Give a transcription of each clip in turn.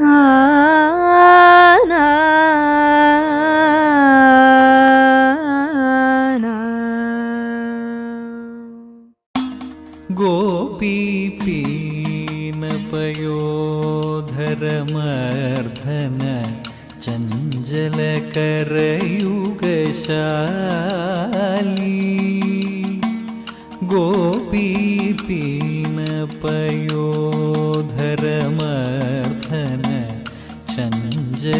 啊。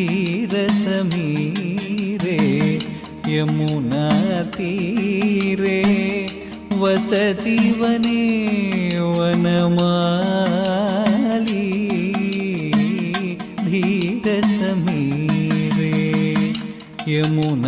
భగీరసమీరే యమునా తీరే వసతి వనే వనమాలి ధీరసమీరే యమునా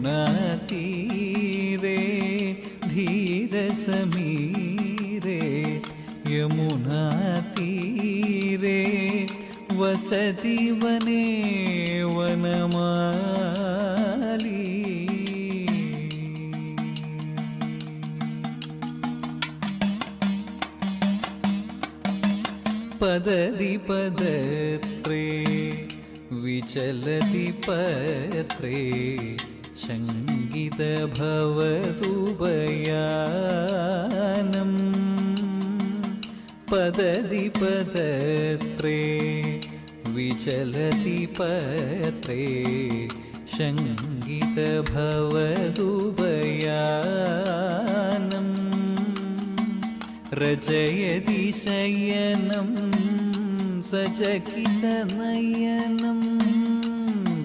യമുനാതീരേ ധീരസമീരേ യമുനാതീരേ വസതി വനേ വനമാലീ പദതി പദത്രേ വിചലതി പത്രേ ശങ്കിത ശങ്കിതഭവതുപയാനം പദതി പദത്രേ വിചലതി പത്രേ ശങ്കിതഭവതുപയാനം രചയതി ശയനം സചകിതനയനം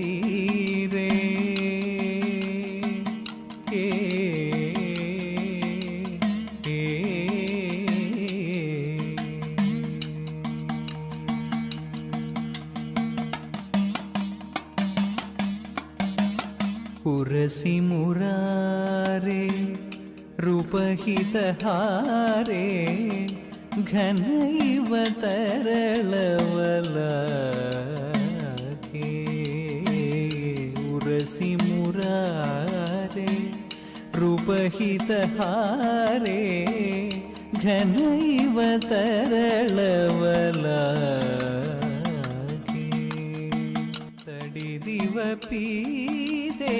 தீரே. ஏ පුරසි මුරාරේ රුපහිතහාරේ ಘನೈವ ತರಳವಲ निहारे रूपहितहारे घनैव तरलवलाके तडिदिव पीते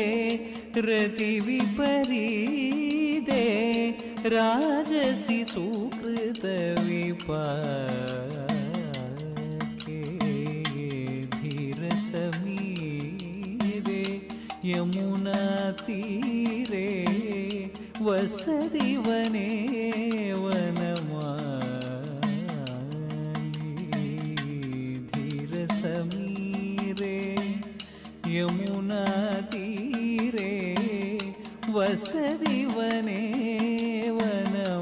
राजसी सुकृत विपा യമുനാ തീരേ വസതി വനേ വനമാലി ധീരസമീരേ യമുനാ തീരേ വസതി വനേ വനമാലി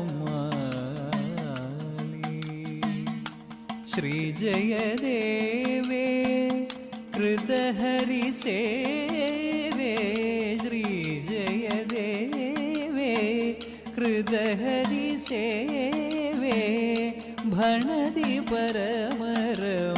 കൃതഹരിസേവേ ഭണതി പരമരമണീയം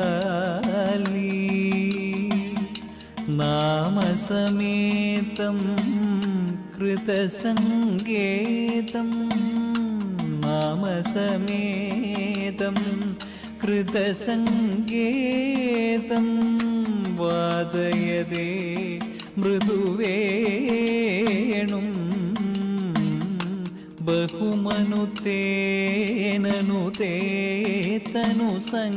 नामसमेतं कृतसङ्गेतं नामसमेतं कृतसङ्गेतं वादयदे मृदुवेणुं बहुमनुतेननुते तनुसङ्गतपवन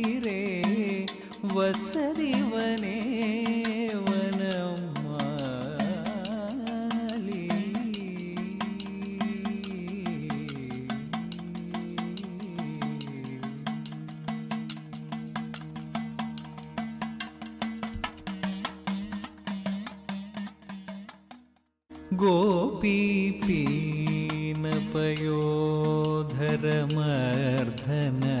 वसरिवने वनमाली गोपीपीनपयोधरमर्धना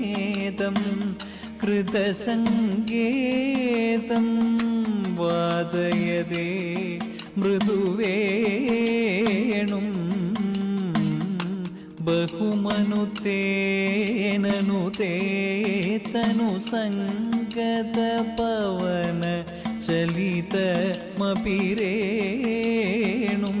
नामसमेतं कृतसङ्गेतं वादयदे मृदुवेणुं बहुमनुतेननुते तनुसङ्गतपवन चलितमपि रेणुं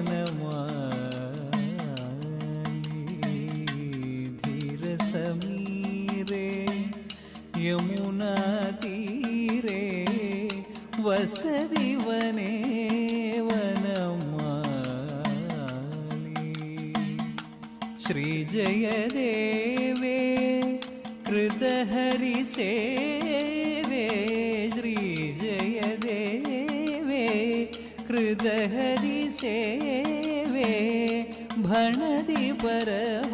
வசதி வனேவனமாலி श्रीजयदेवे कृतहरिसेवे श्रीजयदेवे कृतहरिसेवे भणति परम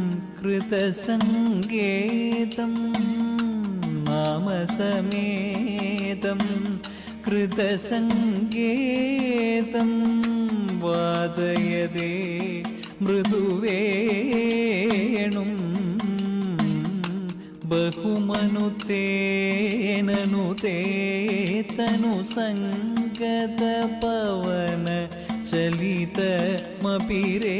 कृतसङ्केतं मम समेतं कृतसङ्केतं वादयदे मृदुवेणुं बहुमनुतेननुते तनुसङ्गतपवन चलितमपि रे